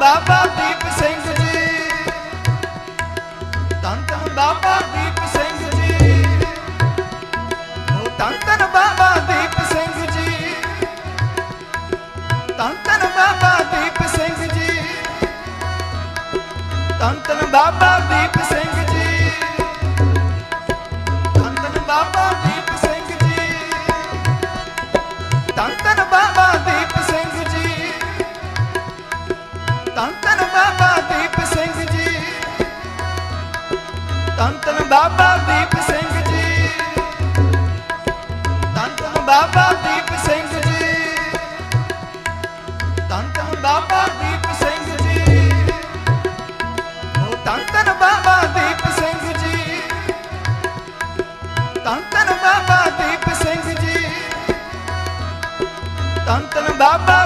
ਬਾਬਾ ਦੀਪ ਸਿੰਘ ਜੀ। ਧੰਨ ਧੰਨ ਬਾਬਾ ਦੀਪ ਸਿੰਘ ਜੀ। ਉਹ ਧੰਨ ਧੰਨ ਬਾਬਾ ਦੀਪ ਸਿੰਘ ਜੀ। ਧੰਨ ਧੰਨ ਬਾਬਾ ਦੀਪ ਸਿੰਘ ਜੀ। ਧੰਨ ਧੰਨ ਬਾਬਾ ਦੀਪ ਸਿੰਘ ਜੀ। ਧੰਨ ਧੰਨ ਬਾਬਾ ਦੀਪ ਸਿੰਘ ਜੀ। ਧੰਨ ਤਨ ਸਿੰਘ ਜੀ। ਤਨ ਬਾਬਾ